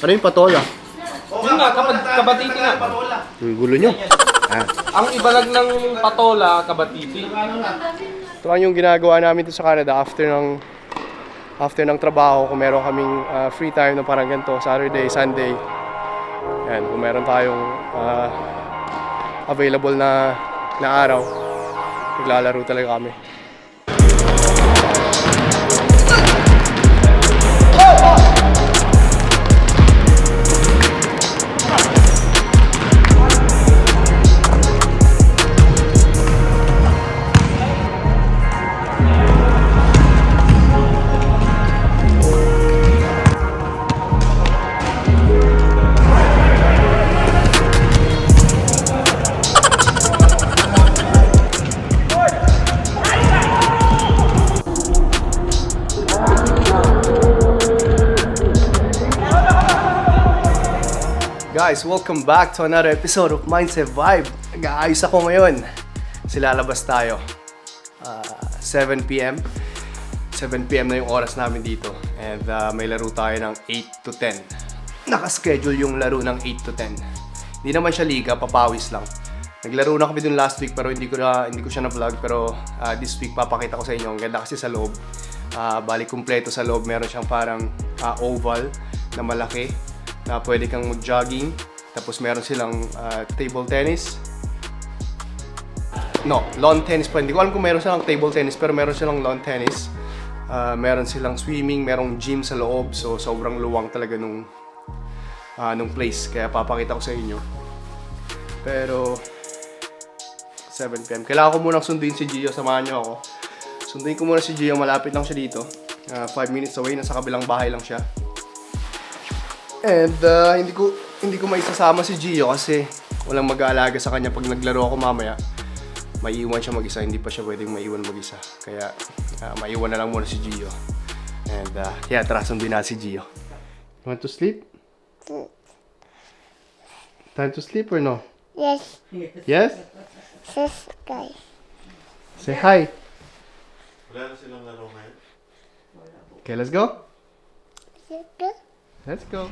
Ano yung patola? Yun nga, kabad, kabatiti nga. Yung gulo nyo. Ah. Ang ibalag ng patola, kabatiti. Ito ang yung ginagawa namin dito sa Canada after ng after ng trabaho kung meron kaming ah, free time na parang ganito, Saturday, Sunday. Yan, kung meron tayong ah, available na na araw, naglalaro talaga kami. Guys, welcome back to another episode of Mindset Vibe. Nag-aayos ako ngayon. Silalabas tayo. Ah, 7pm. 7pm na yung oras namin dito. And ah, may laro tayo ng 8 to 10. Nakaschedule yung laro ng 8 to 10. Hindi naman siya liga, papawis lang. Naglaro na kami dun last week pero hindi ko na hindi ko siya na-vlog pero ah, this week papakita ko sa inyo. Ang ganda kasi sa loob. Ah, bali kumpleto sa loob. Meron siyang parang ah, oval na malaki na pwede kang mag-jogging. Tapos meron silang ah, table tennis. No, lawn tennis pa. Hindi ko alam kung meron silang table tennis pero meron silang lawn tennis. Ah, meron silang swimming, merong gym sa loob. So sobrang luwang talaga nung ah, nung place. Kaya papakita ko sa inyo. Pero 7pm. Kailangan ko munang sunduin si Gio. Samahan niyo ako. Sunduin ko muna si Gio. Malapit lang siya dito. 5 minutes away. Nasa kabilang bahay lang siya. And uh, hindi ko hindi ko maisasama si Gio kasi walang mag-aalaga sa kanya pag naglaro ako mamaya. Maiiwan siya mag-isa, hindi pa siya pwedeng maiwan mag-isa. Kaya uh, maiwan na lang muna si Gio. And uh, yeah, tara sundin na si Gio. You want to sleep? Time to sleep or no? Yes, Yes? yes, guys. Say hi. Wala na silang laro ngayon. Okay, let's go. Sige. Let's go.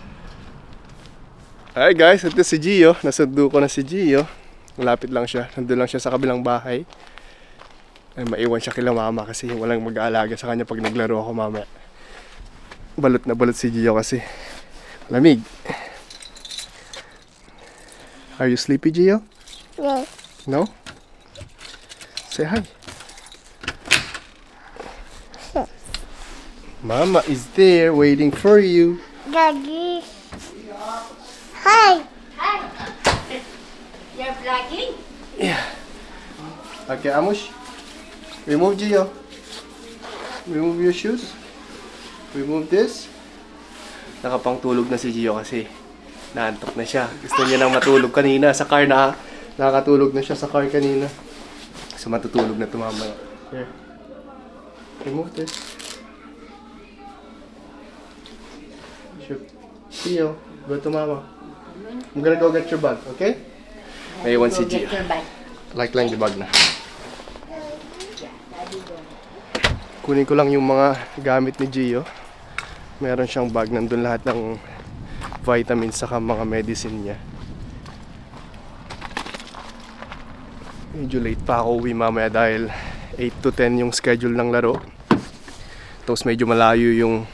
Alright guys, ito si Gio. Nasundo ko na si Gio. Malapit lang siya. Nandun lang siya sa kabilang bahay. Ay, maiwan siya kila mama kasi walang mag-aalaga sa kanya pag naglaro ako mamaya. Balot na balot si Gio kasi. Lamig. Are you sleepy, Gio? Yes, No? Say hi. Mama is there waiting for you. Daddy. Hi. You're vlogging? Okay, Amush. Remove Gio. Remove your shoes. Remove this. Nakapangtulog na si Gio kasi naantok na siya. Gusto niya nang matulog kanina sa car na. Nakakatulog na siya sa car kanina. So matutulog na tumamaya. Here. Remove this. Gio, go to mama. I'm gonna go get your bag, okay? May iwan si Go Gio. get your bag. Like lang yung bag na. Kunin ko lang yung mga gamit ni Gio. Meron siyang bag, nandun lahat ng vitamins saka mga medicine niya. Medyo late pa ako uwi mamaya dahil 8 to 10 yung schedule ng laro. Tapos medyo malayo yung,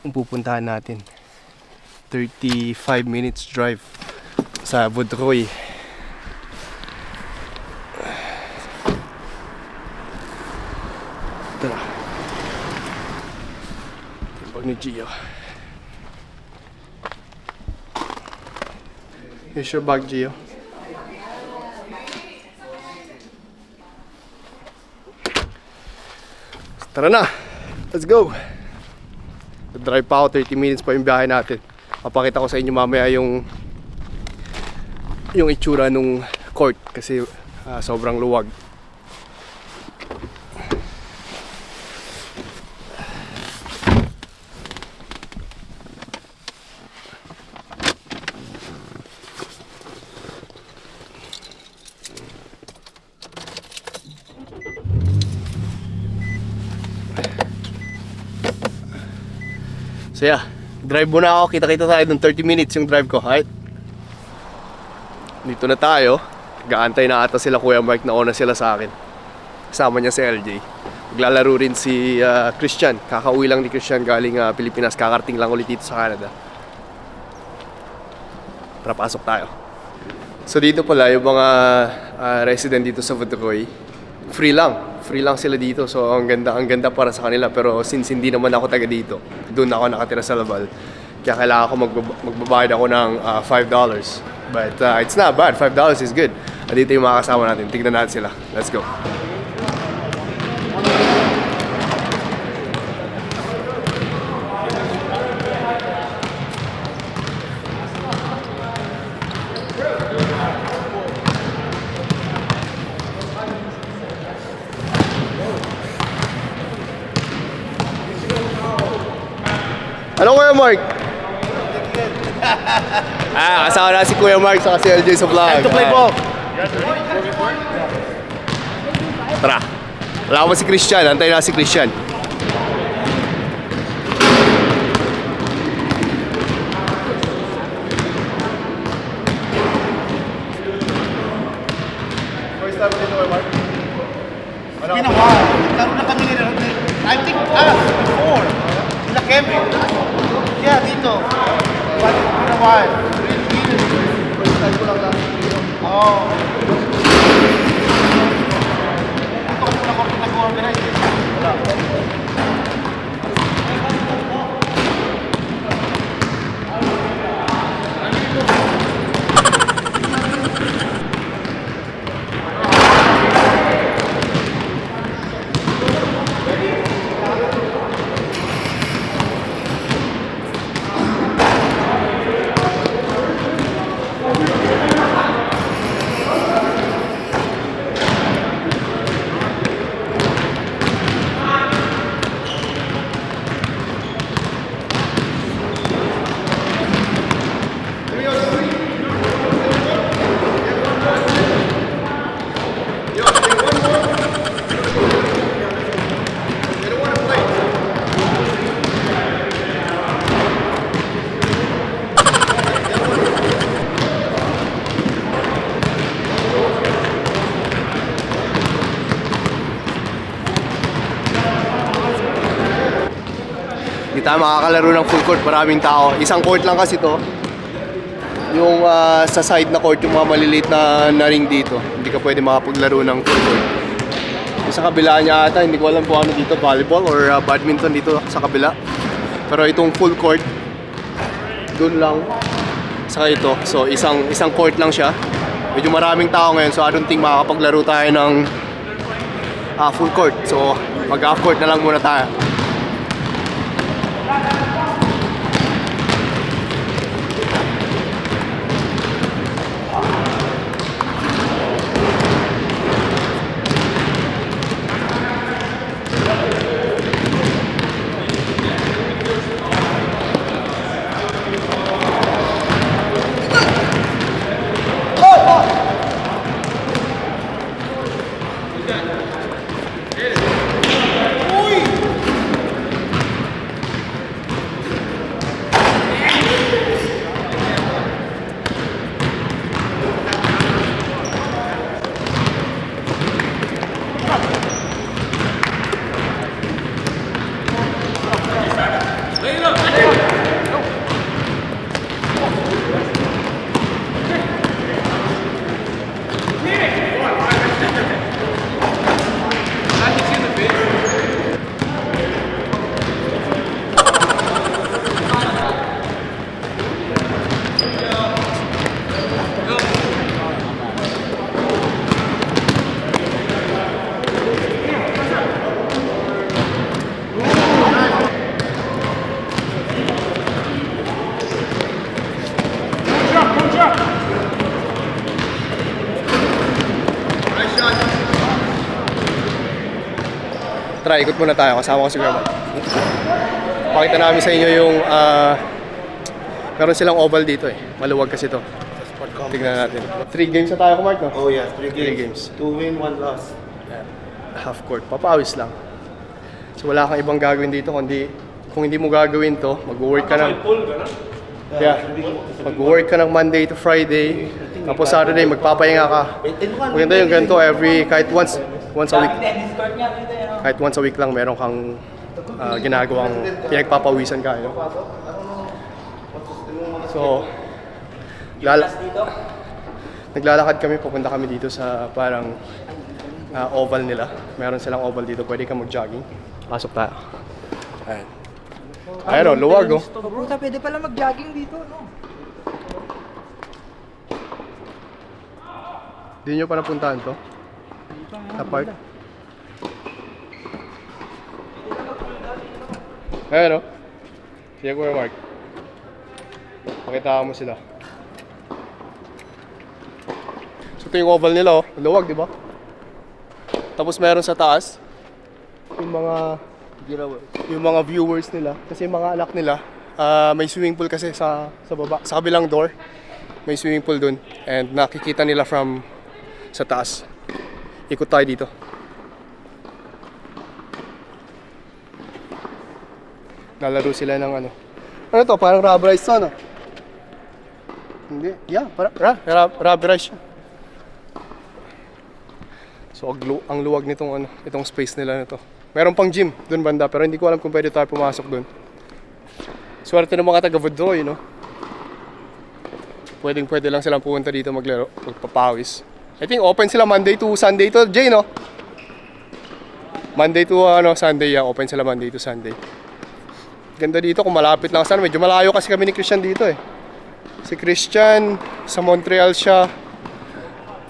yung pupuntahan natin. 35 minutes drive sa Vaudreuil. Tara. Timbag ni Gio. Here's your bag, Gio. Tara na! Let's go! Drive pa ako, 30 minutes pa yung biyahe natin. Papakita ko sa inyo mamaya yung yung itsura nung court kasi ah, sobrang luwag. So yeah, Drive muna ako. Kita-kita tayo ng 30 minutes yung drive ko. Right? Dito na tayo. Gaantay na ata sila Kuya Mark na una sila sa akin. Kasama niya si LJ. Maglalaro rin si ah, Christian. Kakauwi lang ni Christian galing ah, Pilipinas. Kakarting lang ulit dito sa Canada. Tara, pasok tayo. So dito pala yung mga ah, resident dito sa Vaudreuil, free lang. Free lang sila dito. So ang ganda, ang ganda para sa kanila. Pero since hindi naman ako taga dito, doon ako nakatira sa Laval. Kaya kailangan ko magbab- magbabayad ako ng ah, $5. But ah, it's not bad. $5 is good. At dito yung mga kasama natin. Tignan natin sila. Let's go. Ano Kuya Mark? ah, kasama na si Kuya Mark sa si LJ sa vlog. Time to play ball. Tara. Wala ko si Christian. Antay na si Christian. First time dito kay Mark? Ano? been a while. Laro na kami nila. I think us before. Sila Kevin. Yeah, dito. But it's been a while. Really, really. First time ko lang lang. Oh. Dito ko muna ko nag-organize. eh. Tayo makakalaro ng full court, maraming tao. Isang court lang kasi to. Yung ah, sa side na court, yung mga maliliit na, na ring dito. Hindi ka pwede makapaglaro ng full court. Sa kabila niya ata, hindi ko alam kung ano dito, volleyball or ah, badminton dito sa kabila. Pero itong full court, doon lang. Saka ito, so isang isang court lang siya. Medyo maraming tao ngayon, so I don't think makakapaglaro tayo ng ah, full court. So mag half court na lang muna tayo. Tara, ikot muna tayo. Kasama ko si Grandma. Pakita namin sa inyo yung... ah meron silang oval dito eh. Maluwag kasi to. Tignan natin. Three games na tayo, Mark, no? Oh yeah, three games. Three games. Two win, one loss. Half court. Papawis lang. So wala kang ibang gagawin dito kundi kung hindi mo gagawin to, mag-work ka ng Yeah. Mag-work ka ng Monday to Friday, tapos Saturday magpapahinga ka. Maganda yung ganito every kahit once once a week. Kahit once a week lang meron kang ah, ginagawang pinagpapawisan ka. You know? So, lala naglalakad kami, pupunta kami dito sa parang ah, oval nila. Meron silang oval dito, pwede ka mag-jogging. Pasok tayo. Ayan. Ayun o, luwag oh. Puta, pwede pala mag-jogging dito, no? Di nyo pa napuntahan to? Sa park? Ayan o. Sige Kuya Mark. Pakita mo sila. So ito yung oval nila oh. Luwag, di ba? Tapos meron sa taas yung mga yung mga viewers nila kasi yung mga anak nila ah, may swimming pool kasi sa sa baba sa kabilang door may swimming pool dun and nakikita nila from sa taas ikot tayo dito lalaro sila ng ano. Ano to? Parang rubberized to no hindi. Yeah para ra, ra, rubberized siya. So ang, lu- ang luwag nitong ano itong space nila nito meron pang gym dun banda pero hindi ko alam kung pwede tayo pumasok dun. Swerte ng mga taga Voodoo, you know pwedeng pwede lang silang pumunta dito maglaro, magpapawis. I think open sila Monday to Sunday to, Jay, no? Monday to ano, Sunday, yeah, open sila Monday to Sunday. Ganda dito kung malapit lang sana, medyo malayo kasi kami ni Christian dito eh. Si Christian, sa Montreal siya,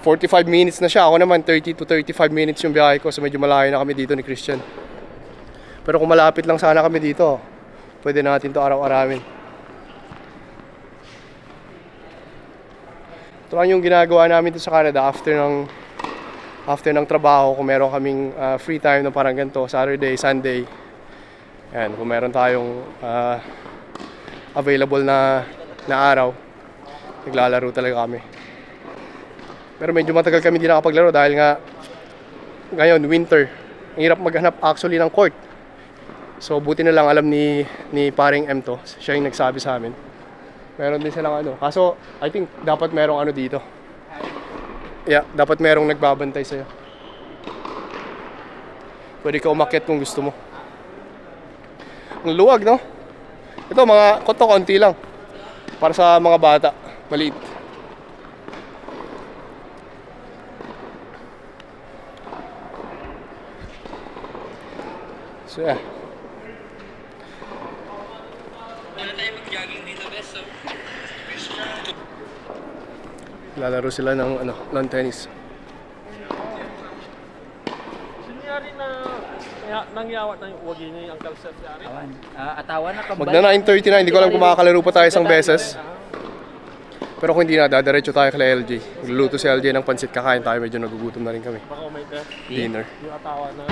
45 minutes na siya. Ako naman 30 to 35 minutes yung biyahe ko, so medyo malayo na kami dito ni Christian. Pero kung malapit lang sana kami dito, pwede natin to araw-arawin. Ito lang yung ginagawa namin dito sa Canada after ng after ng trabaho kung meron kaming ah, free time na parang ganito, Saturday, Sunday. Yan, kung meron tayong ah, available na na araw, naglalaro talaga kami. Pero medyo matagal kami hindi nakapaglaro dahil nga ngayon winter. Ang hirap maghanap actually ng court. So buti na lang alam ni ni paring M to, siya yung nagsabi sa amin. Meron din silang ano. Kaso, I think dapat merong ano dito. Yeah, dapat merong nagbabantay sa'yo. Pwede ka umakyat kung gusto mo. Ang luwag, no? Ito, mga koto konti lang. Para sa mga bata. Maliit. So, yeah. Lalaro sila ng ano, lawn tennis. Sinyari na kaya nangyawat na yung wagi ni Uncle Seth yari. Awan. Ah, atawan na kabal. Magna 9.39, hindi ko alam kung makakalaro pa tayo isang beses. Pero kung hindi na, dadiretso tayo kay LJ. Magluluto si LJ ng pansit, kakain tayo, medyo nagugutom na rin kami. Baka test Dinner. yung atawa na.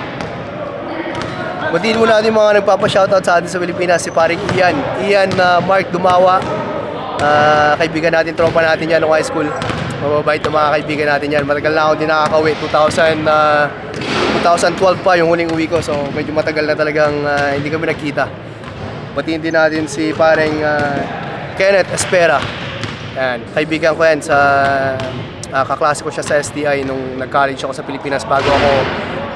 Batiin muna natin yung mga nagpapa-shoutout sa atin sa Pilipinas, si paring Ian. Ian na Mark Dumawa. Ah, kaibigan natin, tropa natin yan nung high school. Mababait na mga kaibigan natin yan. Matagal na ako din nakakauwi. 2000, ah, 2012 pa yung huling uwi ko. So medyo matagal na talagang ah, hindi kami nakita. Batiin din natin si paring ah, Kenneth Espera. Yan, kaibigan ko yan sa ah, kaklase ko siya sa STI nung nag-college ako sa Pilipinas bago ako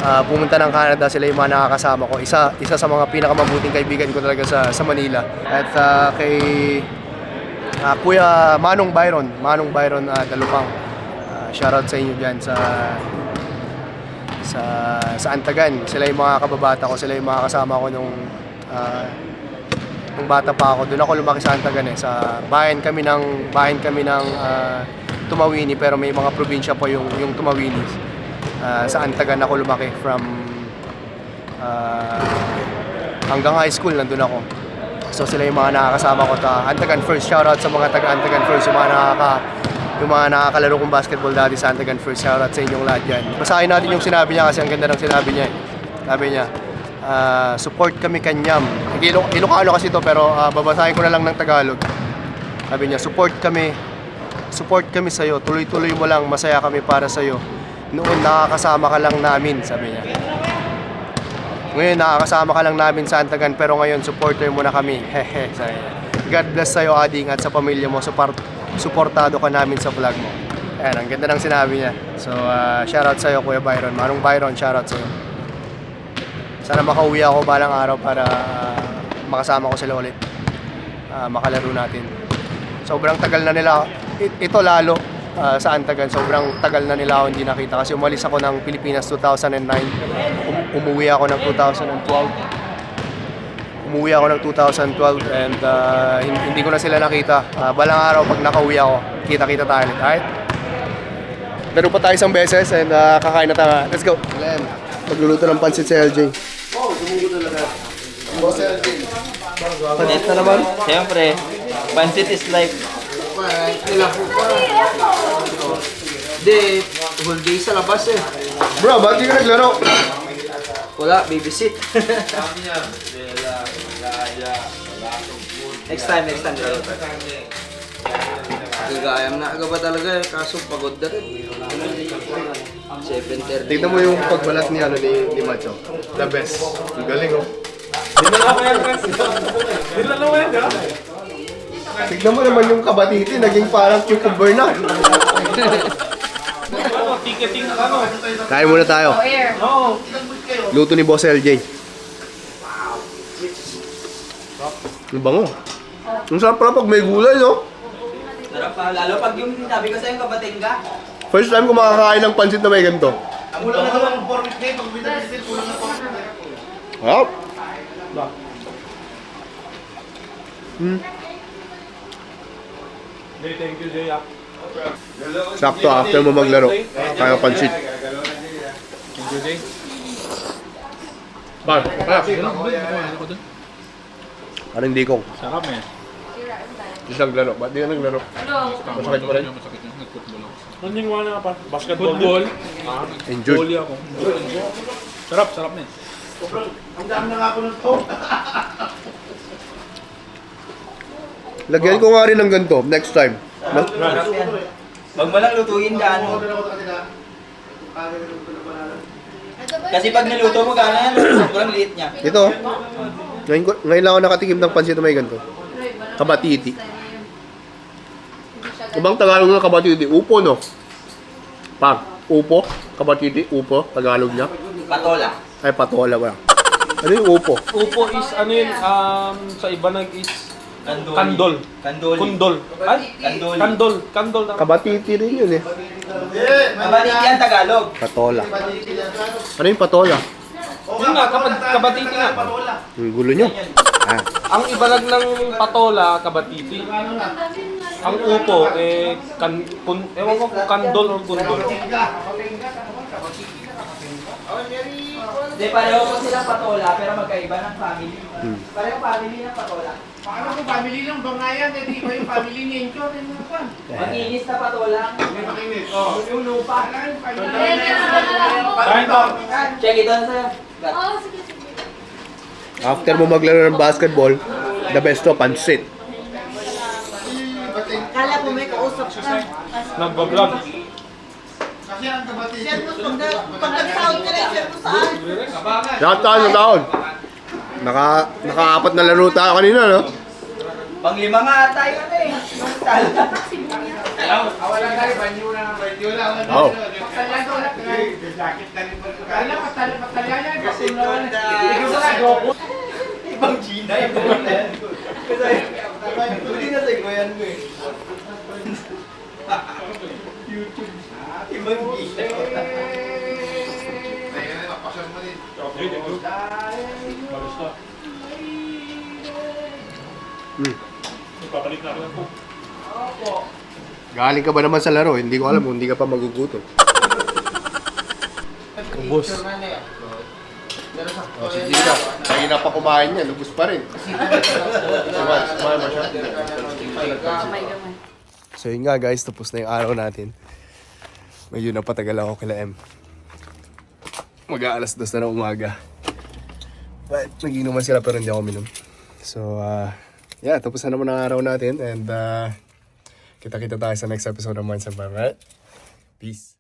ah, pumunta ng Canada. Sila yung mga nakakasama ko. Isa isa sa mga pinakamabuting kaibigan ko talaga sa sa Manila. At ah, kay ah, Kuya Manong Byron, Manong Byron uh, Dalupang. Ah, shoutout sa inyo diyan sa sa sa Antagan. Sila yung mga kababata ko, sila yung mga kasama ko nung ah, nung bata pa ako. Doon ako lumaki sa Antagan eh. Sa bayan kami ng bayan kami ng ah, Tumawini pero may mga probinsya pa yung yung Tumawini. Ah, sa Antagan ako lumaki from ah, hanggang high school nandun ako. So sila yung mga nakakasama ko ta Antagan First. Shoutout sa mga taga Antagan First, yung mga nakaka yung mga nakakalaro kong basketball dati sa Antagan First. Shoutout sa inyong lahat yan. Basahin natin yung sinabi niya kasi ang ganda ng sinabi niya. eh. Sabi niya, ah, support kami kanyam. Ilo Ilocano kasi to pero ah, babasahin ko na lang ng Tagalog. Sabi niya, support kami. Support kami sa'yo. Tuloy-tuloy mo lang. Masaya kami para sa'yo. Noon nakakasama ka lang namin, sabi niya. Ngayon, nakakasama ka lang namin sa Antagan, pero ngayon, supporter mo na kami. Hehe. Sabi niya. God bless sa'yo, Ading, at sa pamilya mo. Support, supportado ka namin sa vlog mo. Ayan, ang ganda ng sinabi niya. So, uh, shoutout sa'yo, Kuya Byron. Manong Byron, shoutout sa'yo. Sana makauwi ako balang araw para uh, makasama ko sila ulit. Ah, makalaro natin. Sobrang tagal na nila. i- Ito lalo ah, sa Antagan. Sobrang tagal na nila ako hindi nakita. Kasi umalis ako ng Pilipinas 2009. Um- umuwi ako ng 2012. Umuwi ako ng 2012 and hin- hindi ko na sila nakita. Ah, balang araw pag nakauwi ako, kita-kita tayo ulit. Alright? Laro pa tayo isang beses and ah, kakain na tayo. Let's go! Len, magluluto ng pansit si LJ. Oh, sumugo talaga. Boss LJ. Pansit na naman. Siyempre, pancit is life. Hindi, whole day sa labas eh. Bro, ba't di ka naglaro? Wala, babysit. next time, next time. laro tayo. Gagayam na aga ba talaga eh, kaso pagod na rin. 7.30. Tignan mo yung pagbalat ni, ano, ni, ni Macho. The best. Ang galing, oh. Tignan mo naman yung kabatiti, naging parang cucumber na. Ticketing ano. Kain muna tayo. Oo. Luto ni Boss LJ. Ang bango. Ang sarap pala pag may gulay, no? Sarap pa, lalo pag yung sabi ko sa'yo kabating ka. First time ko makakain ng pansit na may ganito. Kulang na naman ang format na Pag binabisit, kulang na format na Sarap. Hmm. Jay, thank you, Jay. ah. Sakto after mo maglaro. Kaya pansit. Thank you, Jay. Par, par. Parang hindi ko. Sarap eh. Hindi naglaro. Ba't di ka naglaro? Masakit mo rin? Ano yung wala pa? Basketball. Football. Enjoy. Goalie ako. Sarap, sarap na eh. Ang dami na nga ako ng to. Lagyan ko nga rin ng ganito next time. Ma- Sarap yan. Wag mo lang lutuin gaano. Kasi pag niluto mo gaano yan, sobrang liit niya. Ito. Ngayon, ko, ngayon lang ako nakatikim ng pansit na may ganito. Kabatiti. Ibang Tagalog ng kabatiti? Upo, no? Pag, upo? Kabatiti, upo? Tagalog niya? Patola. Ay, patola ba? Ano yung upo? Upo is ano yun, um, sa iba nag is Kandoli. kandol. Kandoli. Kundol. Ay? Kandoli. Kandol. Kandol. na- Kabatiti rin yun eh. Kabating yan Tagalog. Patola. Ano yung patola? Yun nga, kapag kabatiti nga. Ang gulo nyo. Ah. Ang ibalag ng patola, kabatiti. Ang upo, eh, kan, kun, ewan ko kung kandol or kundol. Hindi, pareho po silang patola, pero magkaiba ng family. Hmm. Pareho family ng patola. Paano kung family lang, bangayan, eh, di ba yung family ni Encho? Ano? Makinis na patola. May makinis. Oh. Yung lupa. Kain to. Check it on sa... After mo maglaro ng basketball, the best to, pansit. Kala ko may kausap ka. Nagbablog. Kasi ang kabati. Mo pag, nag-sound ka rin, mo saan? Lahat tayo ng taon. Naka, naka-apat na laro tayo kanina, no? Panglima nga tayo na eh. Awalan tayo, banyo na ng banyo lang. Oo. Patalyan ko lang. Jacket na rin. Kala yan. Kasi Sinunda. Ibang Gina, ibang na yan. Kasi, hindi na sa yan mo eh. YouTube. Ibang Gina. Basta. Hmm. Ipabalik na ako ng cook. Galing ka ba naman sa laro? Hindi ko alam kung hindi ka pa magugutom. Ubus. Oh, si Gina. Kaya na pa kumain niya, lubos pa rin. So yun nga guys, tapos na yung araw natin. Medyo napatagal ako kila M. Mag-aalas dos na ng umaga. But nagiinuman sila pero hindi ako minom. So uh, yeah, tapos na naman ang araw natin and uh, kita-kita tayo sa next episode ng Mindset Bar, right? Peace.